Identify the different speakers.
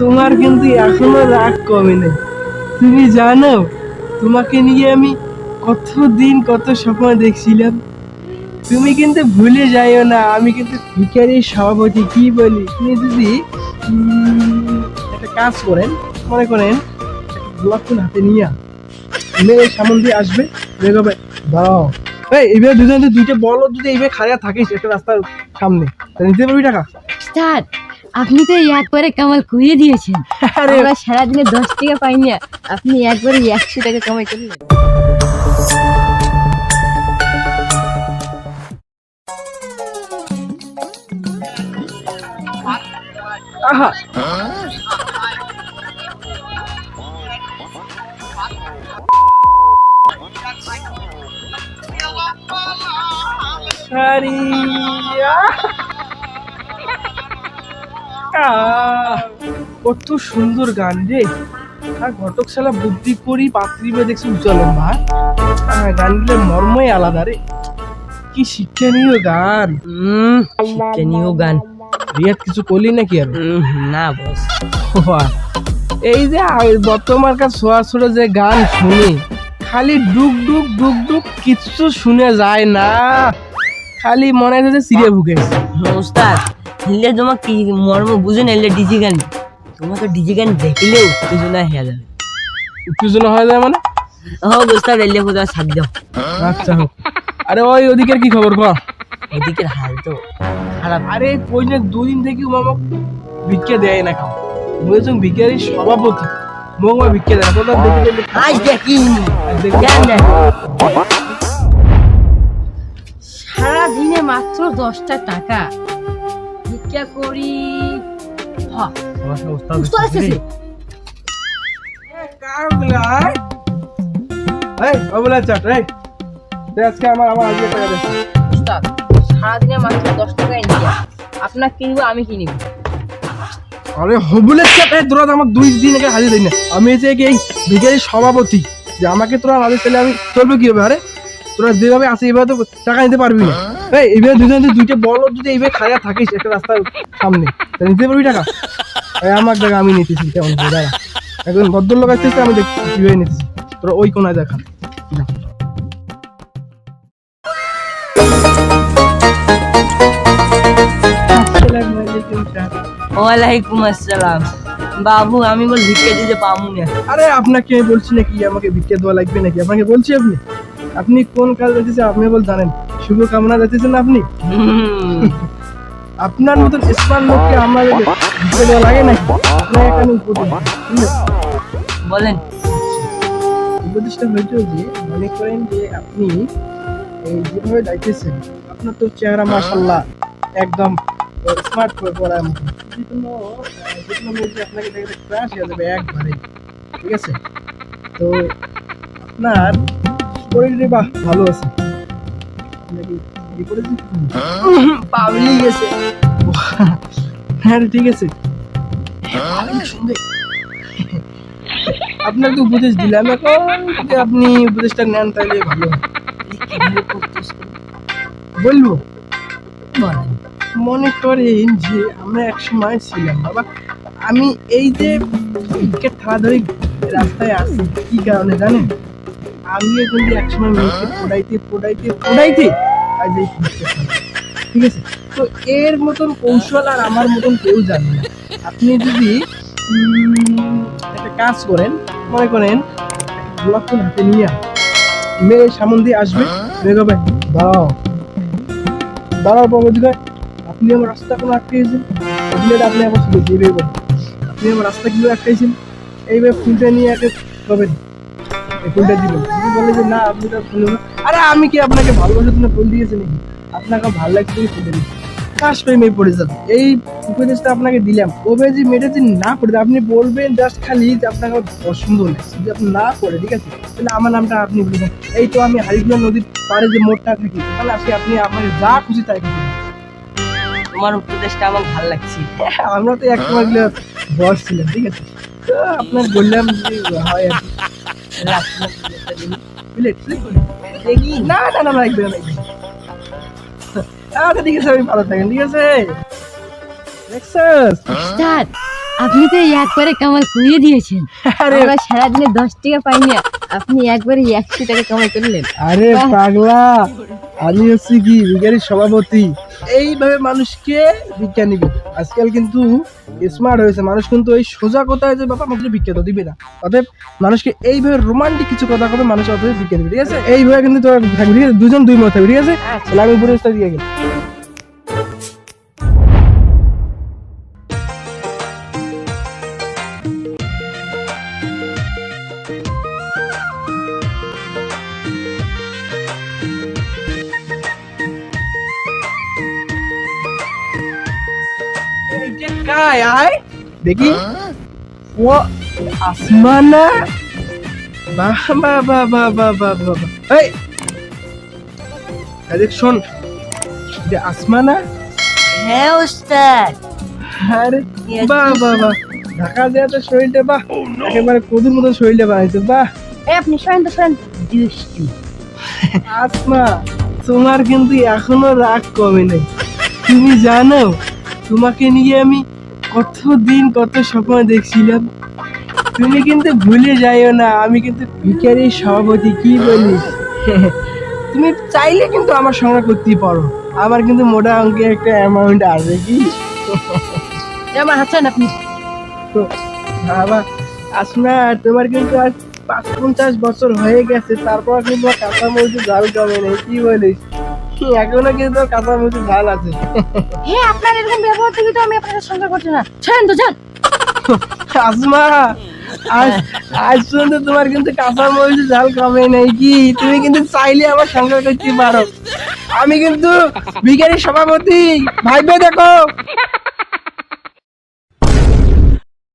Speaker 1: তোমার কিন্তু এখনও রাগ কমেনি তুমি জানো, তোমাকে নিয়ে আমি কত দিন কত স্বপ্ন দেখছিলাম। তুমি কিন্তু ভুলে যাইও না, আমি কিন্তু ভিকারির সভাপতি, কি বলি? তুমি যদি একটা কাজ করেন, মনে করেন গোলাপ ফুল হাতে নিয়ে মেয়ে সামন দিয়ে আসবে দেখবে দাঁড়াও। এই, এইভাবে দুজন দুইটা বলো যদি এইভাবে খাড়া থাকিস একটা রাস্তার সামনে নিতে পারবি টাকা?
Speaker 2: স্যার আপনি তো একবারে কামাল করিয়ে দিয়েছেন। আমরা সারাদিনে দশ টাকা পাই না। আপনি একবারে একশো টাকা কামাই করলেন।
Speaker 1: আহ, কত সুন্দর গান রে। আর ঘটক শালা বুদ্ধি করি পাত্রীবে দেখছি উজ্জ্বলম ভাই গানগুলোর মর্মই আলাদা রে। কি শিক্ষণীয় গান।
Speaker 2: শিক্ষণীয় গান।
Speaker 1: রিয়াদ কিছু করলি নাকি আর?
Speaker 2: না বস।
Speaker 1: এই যে বর্তমান কাজ ছোয়া ছোট যে গান শুনি খালি ডুক ডুক ডুক ডুক কিচ্ছু শুনে যায় না। খালি মনে হয় যে সিরিয়া ভুকে গেছে।
Speaker 2: ওস্তাদ হিলে তোমার কি মর্ম বুঝে না এলে ডিজি গান? তোমাকে ডিজি গান দেখলেও উত্তেজনা হয়ে যাবে
Speaker 1: উত্তেজনা হয়ে যায় মানে?
Speaker 2: ও ওস্তাদ এলে কোথাও সাথ দাও
Speaker 1: আচ্ছা হোক আরে ওই ওদিকের কি খবর কর
Speaker 2: ওদিকের হাল তো। খারাপ
Speaker 1: আরে কই না দুদিন থেকে মামা ভিক্ষা দেয় না খাও বুঝেছ ভিক্ষারির সভাপতি। মোক মা ভিক্ষা দেয় না তোদের দেখে
Speaker 2: আজ দেখি
Speaker 1: দেখে-
Speaker 2: দেন দেন। সারাদিনে মাত্র দশটা টাকা। ভিক্ষা করি হ্যাঁ
Speaker 1: আমার উস্তাদ
Speaker 2: উস্তাদ এসেছে।
Speaker 1: কারগুলা এই ওগুলা চাট এই। দে আজকে আমার আমার আজকে টাকা দে।
Speaker 2: উস্তাদ সারাদিনে মাত্র দশ টাকা ইন্ডিয়া আপনার কিনবো আমি কিনিব।
Speaker 1: আরে হবুলের চাট এই তোরা তো দুই দিন আগে হাজির দিই না। আমি যে এই ভিখারির সভাপতি যে আমাকে তোরা হাজির তাহলে আমি চলবে কি হবে? আরে তোরা যেভাবে আছে এইভাবে তো টাকা নিতে পারবি না। এই এইভাবে দুজন দুইটা বলো যদি এইভাবে খায়া থাকিস একটা রাস্তার সামনে নিতে পারবি টাকা? এই আমার আমি নিতেছি কেমন দাঁড়া। এখন ভদ্রলোক আসতেছে আমি দেখছি কীভাবে নিতেছি। তোরা ওই কোনায় দেখা।
Speaker 2: ওয়ালাইকুম আসসালাম। বাবু আমি বল ভিক্ষা দিতে পাবো না।
Speaker 1: আরে আপনাকে বলছি নাকি আমাকে ভিক্ষা দেওয়া লাগবে নাকি? আপনাকে বলছি আপনি? আপনি কোন কাজ যাচ্ছেন আপনি বল জানেন। শুভ কামনা যাচ্ছেন আপনি? আপনার মতন স্মার্ট লোককে আমার ভিক্ষা লাগে নাকি? আমি উপদেশ দিই, বুঝলেন?
Speaker 2: বলেন।
Speaker 1: উপদেশটা হয়েছে যে মনে করেন যে আপনি এই যেভাবে যাইতেছেন আপনার তো চেহারা মাশাল্লাহ একদম স্মার্ট করে পড়ার মতো। যে কোনো যে কোনো মেয়ে আপনাকে দেখে ক্রাশ হয়ে যাবে একবারে। ঠিক আছে? তো আপনার শরীরে বাহ ভালো আছে?
Speaker 2: পাবলি গেছে
Speaker 1: হ্যাঁ ঠিক আছে। আপনাকে উপদেশ দিলাম এখন আপনি উপদেশটা নেন তাহলে ভালো? বলব
Speaker 2: বলেন
Speaker 1: মনে করেন যে আমরা এক সময় ছিলাম, বাবা, আমি এই যে ক্রিকেট ধরে রাস্তায় আসি, কি কারণে জানেন আমিও কিন্তু এক সময় মেয়েকে পড়াইতে পড়াইতে পড়াইতে আজ এই ঠিক আছে? তো এর মতন কৌশল আর আমার মতন কেউ জানে না। আপনি যদি একটা কাজ করেন মনে করেন গোলাপ ফুল হাতে নিয়ে মেয়ে সামন দিয়ে আসবে মেয়ে কবে? দাঁড়াও। দাঁড়াও বাবুদিকে আপনি আমার রাস্তা কোনো আটকেছেন আপনি আমার দিয়ে আপনি আমার রাস্তা কীভাবে আটকাইছেন? এইভাবে ফুলটা নিয়ে একে কবেন যে না আপনি তো ফুল আরে আমি কি আপনাকে ভালোবাসার জন্য ফুল দিয়েছি নাকি? আপনাকে ভালো লাগছে কাশ প্রেমে পড়ে যাবে। এই উপদেশটা আপনাকে দিলাম। যে মেয়েটা না পড়ে আপনি বলবেন জাস্ট খালি যে আপনাকে পছন্দ লাগছে যদি আপনি না পড়ে ঠিক আছে? তাহলে আমার নামটা আপনি বলবেন এই তো আমি হারিগুলা নদীর পাড়ে যে মোড়টা থাকি তাহলে আজকে আপনি আমাকে যা খুশি তাই খুশি
Speaker 2: তোমার উপদেশটা আমার ভালো লাগছে।
Speaker 1: আমরা তো এক সময় বস ছিলাম ঠিক আছে? তো আপনার বললাম যে হয় আর না না না লাগবে না আচ্ছা ঠিক আছে আপনি ভালো থাকেন ঠিক আছে? দেখছিস
Speaker 3: আপনি তো একবারে কামাল করিয়ে দিয়েছেন। আমরা সারাদিনে দশ টাকা পাই না আপনি একবারে একশো টাকা কামাই করলেন।
Speaker 1: আরে পাগলা। আমি হচ্ছি কি বিজ্ঞানীর সভাপতি। এইভাবে মানুষকে নিবে আজকাল কিন্তু স্মার্ট হয়েছে মানুষ কিন্তু এই সোজা কথায় যে বাবা আমাকে বিখ্যাত দিবে না। অতএব মানুষকে এইভাবে রোমান্টিক কিছু কথা কবে মানুষ অতএব বিখ্যাত দিবে। ঠিক আছে? এইভাবে কিন্তু তোরা থাকবি ঠিক আছে? দুজন দুই মত থাকবি ঠিক আছে? তাহলে আমি পুরো দিয়ে গেলাম। এইটা কায় আয় দেখি ও আসমানা বাহ বাহ বাহ বাহ বাহ বাহ বাহ বাহ। এই এই দেখ শোন যে আসমানা
Speaker 2: হ্যাঁ ওস্তাদ।
Speaker 1: আরে বাহ বাহ বাহ ঢাকা দেওয়া তো শরীরটা বাহ একেবারে কদুর মতো শরীরটা বানাইছে বাহ
Speaker 3: এই আপনি শোনেন তো শোনেন।
Speaker 2: দুষ্টু।
Speaker 1: আসমা তোমার কিন্তু এখনও রাগ কমে নেই। তুমি জানো তোমাকে নিয়ে আমি কত দিন কত স্বপ্ন দেখছিলাম। তুমি কিন্তু ভুলে যাইও না আমি কিন্তু ভিকারি সভাপতি কি বলিস? তুমি চাইলে কিন্তু আমার সঙ্গে করতেই পারো। আমার কিন্তু মোটা অঙ্কের একটা অ্যামাউন্ট আসবে কি?
Speaker 3: আমার হাঁচান আপনি।
Speaker 1: তো বাবা আসমা তোমার কিন্তু আজ পাঁচ পঞ্চাশ বছর হয়ে গেছে তারপর কিন্তু আর কাঁচা মরিচের ঝাল কমে নেই কি বলিস? এখনও কিন্তু কাঁচা মুচি ঝাল আছে?
Speaker 3: হ্যাঁ আপনার এরকম ব্যবহার থেকে তো আমি আপনার সঙ্গে করছি না। শোনেন তো যান।
Speaker 1: আসমা আজ আজ পর্যন্ত তোমার কিন্তু কাঁচা মরিচের ঝাল কমে নেই কি? তুমি কিন্তু চাইলে আমার সঙ্গে করতে পারো। আমি কিন্তু বিজ্ঞানী সভাপতি। ভাইবে দেখো।